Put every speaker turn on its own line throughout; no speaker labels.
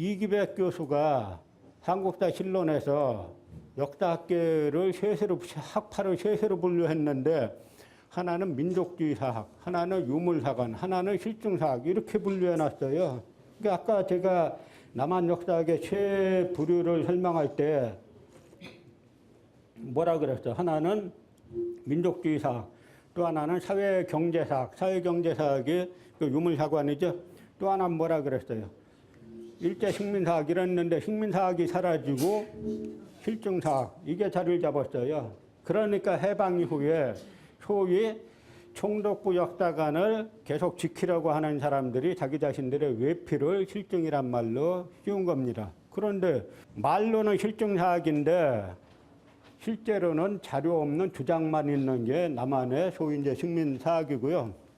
이기백 교수가 한국사 실론에서 역사학계를 세세로 학파를 세세로 분류했는데 하나는 민족주의 사학, 하나는 유물사관, 하나는 실증사학 이렇게 분류해 놨어요. 그러니까 아까 제가 남한 역사학의 세 부류를 설명할 때 뭐라 그랬어? 하나는 민족주의 사학, 또 하나는 사회경제사학, 사회경제사학이 그 유물사관이죠. 또 하나는 뭐라 그랬어요? 일제 식민사학 이랬는데 식민사학이 사라지고 실증사학 이게 자리를 잡았어요. 그러니까 해방 이후에 소위 총독부 역사관을 계속 지키려고 하는 사람들이 자기 자신들의 외피를 실증이란 말로 씌운 겁니다. 그런데 말로는 실증사학인데 실제로는 자료 없는 주장만 있는 게 남한의 소위 이제 식민사학이고요.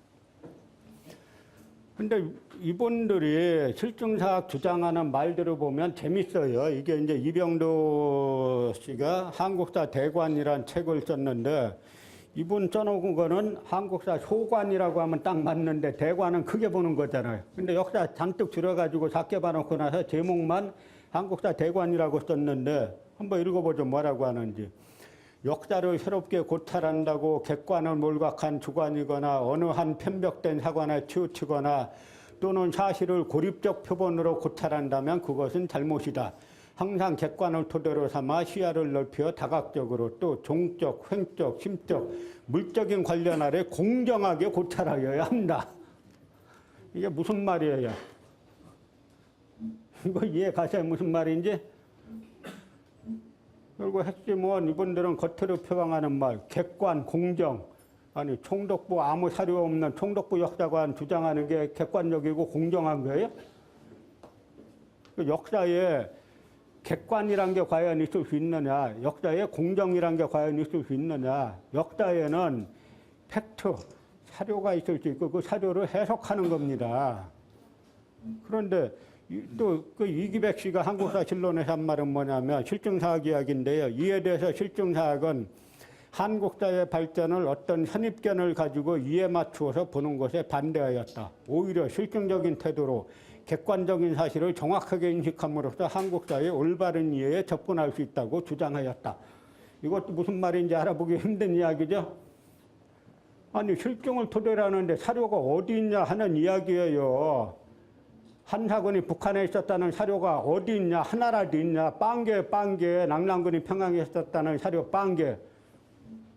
근데 이분들이 실증사학 주장하는 말들을 보면 재밌어요. 이게 이제 이병도 씨가 한국사 대관이란 책을 썼는데 이분 써놓은 거는 한국사 소관이라고 하면 딱 맞는데 대관은 크게 보는 거잖아요. 근데 역사 잔뜩 줄여가지고 작게 봐놓고 나서 제목만 한국사 대관이라고 썼는데 한번 읽어보죠. 뭐라고 하는지. 역사를 새롭게 고찰한다고 객관을 몰각한 주관이거나 어느 한 편벽된 사관에 치우치거나 또는 사실을 고립적 표본으로 고찰한다면 그것은 잘못이다. 항상 객관을 토대로 삼아 시야를 넓혀 다각적으로 또 종적, 횡적, 심적, 물적인 관련 아래 공정하게 고찰하여야 한다. 이게 무슨 말이에요? 이거 이해 가세요? 무슨 말인지? 그리고 핵심은 이분들은 겉으로 표방하는 말, 객관, 공정. 아니, 총독부 아무 사료 없는 총독부 역사관 주장하는 게 객관적이고 공정한 거예요? 그 역사에 객관이란 게 과연 있을 수 있느냐, 역사에 공정이란 게 과연 있을 수 있느냐, 역사에는 팩트, 사료가 있을 수 있고 그 사료를 해석하는 겁니다. 그런데 또그 이기백 씨가 한국사 실론에서 한 말은 뭐냐면 실증사학 이야기인데요. 이에 대해서 실증사학은 한국사의 발전을 어떤 선입견을 가지고 이에 맞추어서 보는 것에 반대하였다. 오히려 실증적인 태도로 객관적인 사실을 정확하게 인식함으로써 한국사의 올바른 이해에 접근할 수 있다고 주장하였다. 이것도 무슨 말인지 알아보기 힘든 이야기죠. 아니 실증을 토대로 하는데 사료가 어디 있냐 하는 이야기예요. 한 사군이 북한에 있었다는 사료가 어디 있냐 하나라도 있냐 빵개 빵개 낙랑군이 평양에 있었다는 사료 빵개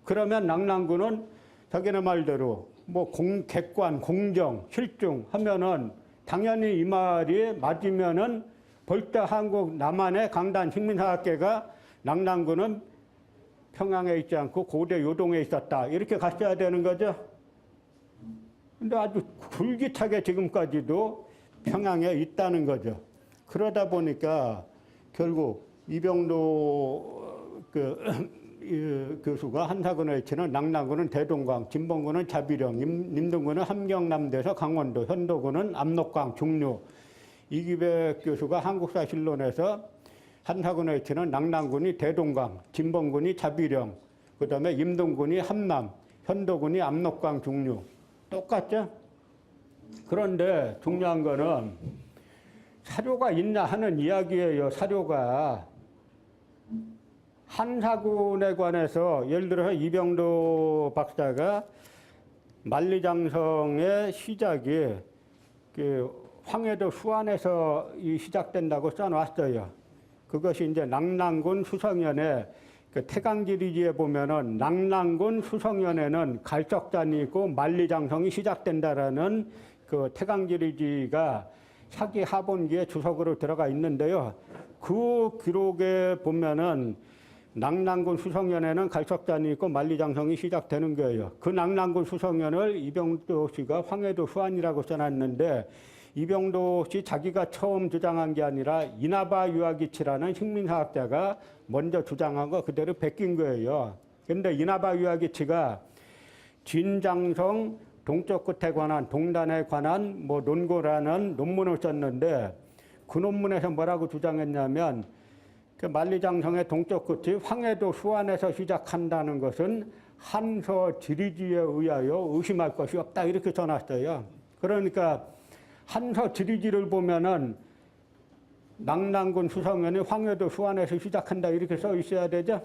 그러면 낙랑군은 자기네 말대로 뭐 공, 객관 공정 실중 하면은 당연히 이 말이 맞으면은 벌써 한국 남한의 강단 식민사학계가 낙랑군은 평양에 있지 않고 고대 요동에 있었다 이렇게 갔어야 되는 거죠. 근데 아주 굴깃하게 지금까지도 평양에 있다는 거죠. 그러다 보니까 결국 이병도 그 이 교수가 한사군을 치는 낙랑군은 대동강, 진봉군은 자비령, 임- nim동군은 함경남도에서 강원도, 현도군은 압록강, 중류. 이기백 교수가 한국사 실론에서 한사군을 치는 낙랑군이 대동강, 진봉군이 자비령, 그 다음에 임동군이 함남, 현도군이 압록강, 중류. 똑같죠? 그런데 중요한 거는 사료가 있냐 하는 이야기예요. 사료가 한사군에 관해서 예를 들어서 이병도 박사가 만리장성의 시작이 그 황해도 수안에서 이 시작된다고 써놨어요. 그것이 이제 낙랑군 수성연에 그 태강지리지에 보면은 낙랑군 수성연에는 갈석단이 있고 만리장성이 시작된다라는 그 태강지리지가 사기 하본기에 주석으로 들어가 있는데요. 그 기록에 보면은 낙랑군 수성연에는 갈석단이 있고 만리장성이 시작되는 거예요. 그 낙랑군 수성연을 이병도 씨가 황해도 수안이라고 써놨는데 이병도 씨 자기가 처음 주장한 게 아니라 이나바 유아기치라는 식민사학자가 먼저 주장한 거 그대로 베낀 거예요. 근데 이나바 유아기치가 진장성 동쪽 끝에 관한 동단에 관한 뭐 논고라는 논문을 썼는데 그 논문에서 뭐라고 주장했냐면 그 만리장성의 동쪽 끝이 황해도 수안에서 시작한다는 것은 한서 지리지에 의하여 의심할 것이 없다 이렇게 써놨어요. 그러니까 한서 지리지를 보면은 낙랑군 수성면이 황해도 수안에서 시작한다 이렇게 써 있어야 되죠.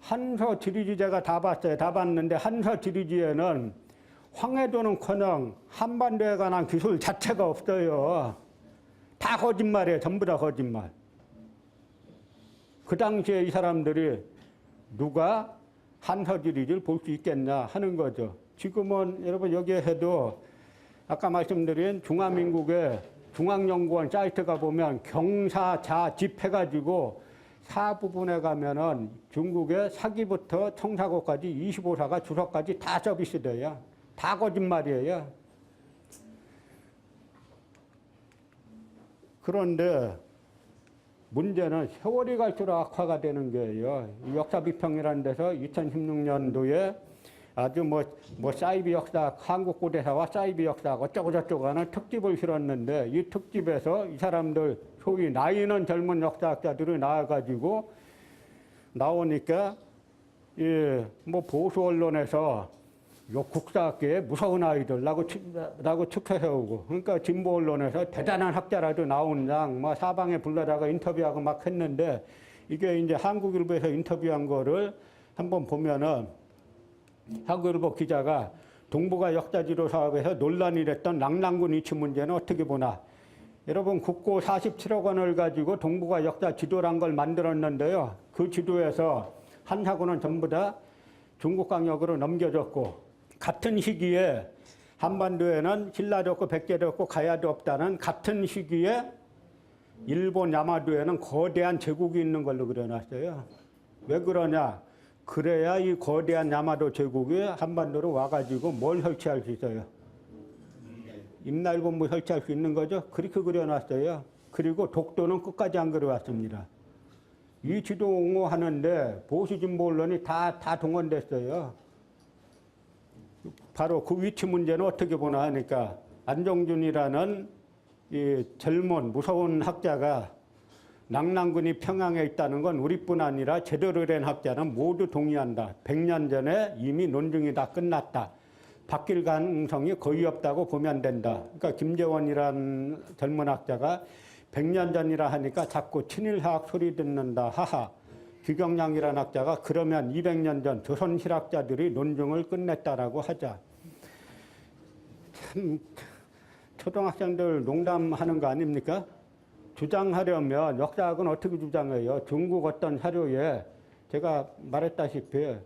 한서 지리지 제가 다 봤어요. 다 봤는데 한서 지리지에는 황해도는커녕 한반도에 관한 기술 자체가 없어요. 다 거짓말이에요. 전부 다 거짓말. 그 당시에 이 사람들이 누가 한서지리지를 볼 수 있겠냐 하는 거죠. 지금은 여러분 여기에 해도 아까 말씀드린 중화민국의 중앙연구원 사이트 가 보면 경사자 집해가지고 사 부분에 가면은 중국의 사기부터 청사고까지 25사가 주석까지 다 서비스돼요. 다 거짓말이에요. 그런데 문제는 세월이 갈수록 악화가 되는 거예요. 이 역사 비평이라는 데서 2016년도에 아주 뭐, 뭐 사이비 역사, 한국 고대사와 사이비 역사 어쩌고저쩌고 하는 특집을 실었는데 이 특집에서 이 사람들 소위 나이는 젊은 역사학자들이 나와가지고 나오니까 예, 뭐 보수 언론에서 요 국사학계에 무서운 아이들라고 라고 세우고 그러니까 진보 언론에서 대단한 학자라도 나온 장막 사방에 불러다가 인터뷰하고 막 했는데 이게 이제 한국일보에서 인터뷰한 거를 한번 보면은 한국일보 기자가 동북아 역사지도 사업에서 논란이 됐던 랑랑군 위치 문제는 어떻게 보나 여러분 국고 47억 원을 가지고 동북아 역사 지도란 걸 만들었는데요. 그 지도에서 한 사고는 전부 다 중국 강역으로 넘겨졌고 같은 시기에 한반도에는 신라도 없고 백제도 없고 가야도 없다는 같은 시기에 일본 야마도에는 거대한 제국이 있는 걸로 그려놨어요. 왜 그러냐? 그래야 이 거대한 야마도 제국이 한반도로 와가지고 뭘 설치할 수 있어요? 임날본부 설치할 수 있는 거죠. 그렇게 그려놨어요. 그리고 독도는 끝까지 안 그려왔습니다. 이 지도 옹호하는데 보수 진보 언론이 다, 다 동원됐어요. 바로 그 위치 문제는 어떻게 보나 하니까 안정준이라는 이 젊은 무서운 학자가 낙랑군이 평양에 있다는 건 우리뿐 아니라 제대로 된 학자는 모두 동의한다. 100년 전에 이미 논증이 다 끝났다. 바뀔 가능성이 거의 없다고 보면 된다. 그러니까 김재원이라는 젊은 학자가 100년 전이라 하니까 자꾸 친일학 소리 듣는다. 하하. 규경량이라는 학자가 그러면 200년 전 조선 실학자들이 논증을 끝냈다라고 하자. 참 초등학생들 농담하는 거 아닙니까? 주장하려면 역사학은 어떻게 주장해요? 중국 어떤 사료에 제가 말했다시피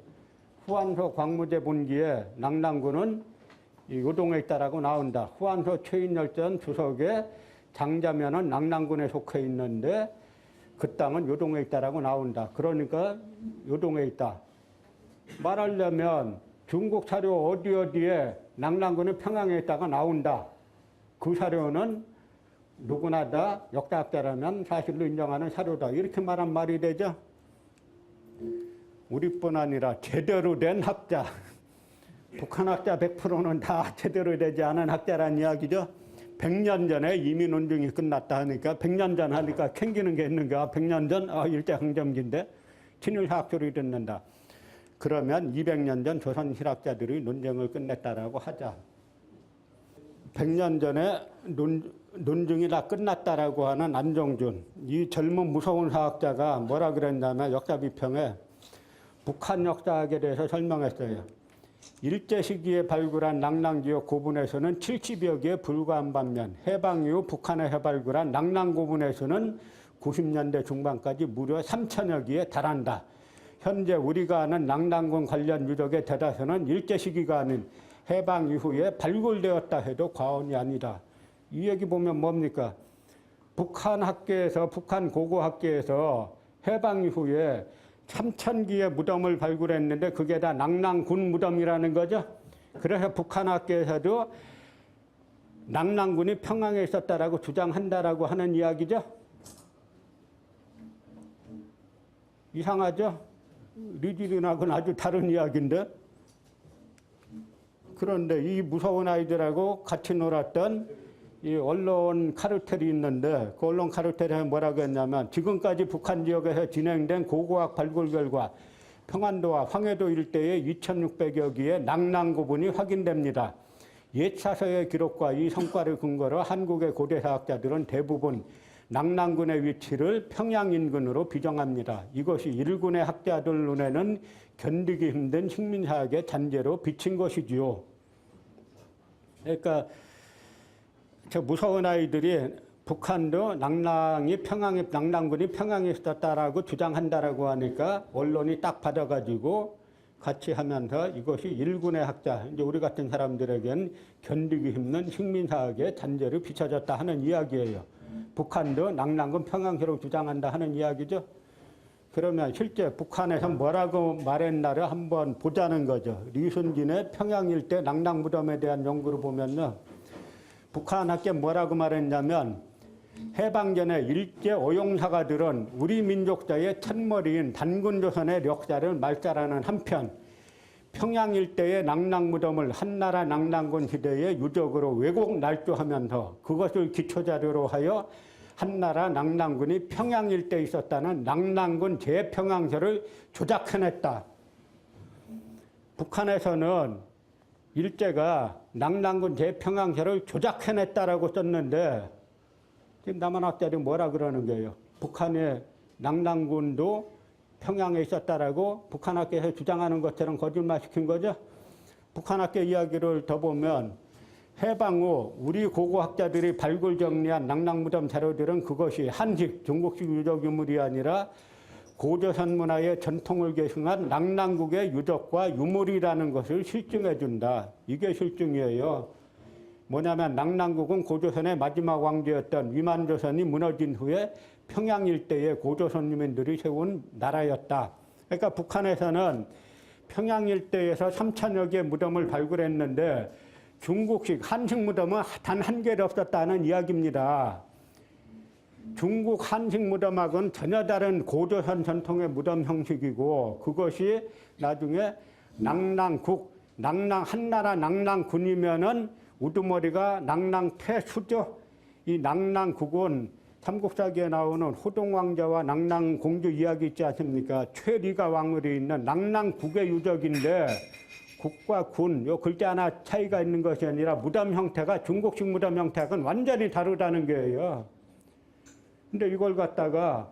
후한소 광무제 본기에 낙랑군은 요동에 있다라고 나온다. 후한소 최인열전 주석에 장자면은 낙랑군에 속해 있는데 그 땅은 요동에 있다라고 나온다. 그러니까 요동에 있다. 말하려면 중국 사료 어디 어디에 낙랑군은 평양에 있다가 나온다. 그 사료는 누구나 다 역사학자라면 사실로 인정하는 사료다. 이렇게 말한 말이 되죠. 우리뿐 아니라 제대로 된 학자, 북한 학자 100%는 다 제대로 되지 않은 학자란 이야기죠. 100년 전에 논증이 끝났다 하니까 100년 전 하니까 캥기는 게 있는가? 100년 전 아, 일제강점기인데 친일학 소리 듣는다. 그러면 200년 전 조선 실학자들이 논쟁을 끝냈다라고 하자. 100년 전에 논, 논증이 다 끝났다라고 하는 안정준, 이 젊은 무서운 사학자가 뭐라 그랬냐면 역사 비평에 북한 역사학에 대해서 설명했어요. 일제 시기에 발굴한 낙랑지역 고분에서는 70여 개에 불과한 반면 해방 이후 북한에서 발굴한 낙랑 고분에서는 90년대 중반까지 무려 3천여 개에 달한다. 현재 우리가 아는 낙랑군 관련 유적의 대다수는 일제 시기가 아닌 해방 이후에 발굴되었다 해도 과언이 아니다. 이 얘기 보면 뭡니까? 북한 학계에서 북한 고고 학계에서 해방 이후에 삼천기의 무덤을 발굴했는데 그게 다 낙랑군 무덤이라는 거죠. 그래서 북한 학계에서도 낙랑군이 평양에 있었다라고 주장한다라고 하는 이야기죠. 이상하죠? 리질린하고는 아주 다른 이야기인데. 그런데 이 무서운 아이들하고 같이 놀았던 이 언론 카르텔이 있는데 그 언론 카르텔에 뭐라고 했냐면 지금까지 북한 지역에서 진행된 고고학 발굴 결과 평안도와 황해도 일대에 2,600여 개의 낙랑 구분이 확인됩니다. 옛 사서의 기록과 이 성과를 근거로 한국의 고대 사학자들은 대부분 낙랑군의 위치를 평양 인근으로 비정합니다. 이것이 일군의 학자들 눈에는 견디기 힘든 식민사학의 잔재로 비친 것이지요. 그러니까 저 무서운 아이들이 북한도 낙랑이 평양에 낙랑군이 평양에 있었다라고 주장한다라고 하니까 언론이 딱 받아가지고 같이 하면서 이것이 일군의 학자 이제 우리 같은 사람들에겐 견디기 힘든 식민사학의 잔재로 비춰졌다 하는 이야기예요. 북한도 낙랑군 평양시로 주장한다 하는 이야기죠. 그러면 실제 북한에서 뭐라고 말했나를 한번 보자는 거죠. 리순진의 평양 일대 낙랑 무덤에 대한 연구를 보면요. 북한 학계 뭐라고 말했냐면 해방 전에 일제 어용사가들은 우리 민족자의 첫머리인 단군조선의 력자를 말살하는 한편 평양 일대의 낙랑 무덤을 한나라 낙랑군 시대의 유적으로 왜곡 날조하면서 그것을 기초자료로 하여 한나라 낙랑군이 평양 일대에 있었다는 낙랑군 재평양서를 조작해냈다. 북한에서는 일제가 낙랑군 재평양서를 조작해냈다라고 썼는데 지금 남한학자들이 뭐라 그러는 거예요? 북한의 낙랑군도 평양에 있었다라고 북한학계에서 주장하는 것처럼 거짓말 시킨 거죠. 북한학계 이야기를 더 보면 해방 후 우리 고고학자들이 발굴 정리한 낙랑무덤 자료들은 그것이 한식, 중국식 유적 유물이 아니라 고조선 문화의 전통을 계승한 낙랑국의 유적과 유물이라는 것을 실증해 준다. 이게 실증이에요. 뭐냐면 낙랑국은 고조선의 마지막 왕조였던 위만조선이 무너진 후에 평양 일대에 고조선 유민들이 세운 나라였다. 그러니까 북한에서는 평양 일대에서 3천여 개의 무덤을 발굴했는데 중국식 한식 무덤은 단 한 개도 없었다는 이야기입니다. 중국 한식 무덤하고는 전혀 다른 고조선 전통의 무덤 형식이고 그것이 나중에 낙랑국, 낙랑 한나라 낙랑군이면은 우두머리가 낙랑태수죠. 이 낙랑국은 삼국사기에 나오는 호동왕자와 낙랑공주 이야기 있지 않습니까? 최리가 왕으로 있는 낙랑국의 유적인데 국과 군, 요 글자 하나 차이가 있는 것이 아니라 무덤 형태가 중국식 무덤 형태하고는 완전히 다르다는 거예요. 근데 이걸 갖다가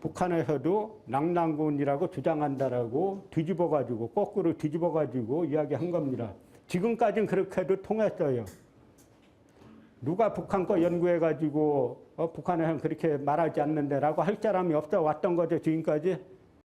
북한에서도 낙랑군이라고 주장한다라고 뒤집어 가지고 거꾸로 뒤집어 가지고 이야기한 겁니다. 지금까지는 그렇게 해도 통했어요. 누가 북한 거 연구해 가지고 어, 북한에서는 그렇게 말하지 않는데라고 할 사람이 없어 왔던 거죠 지금까지.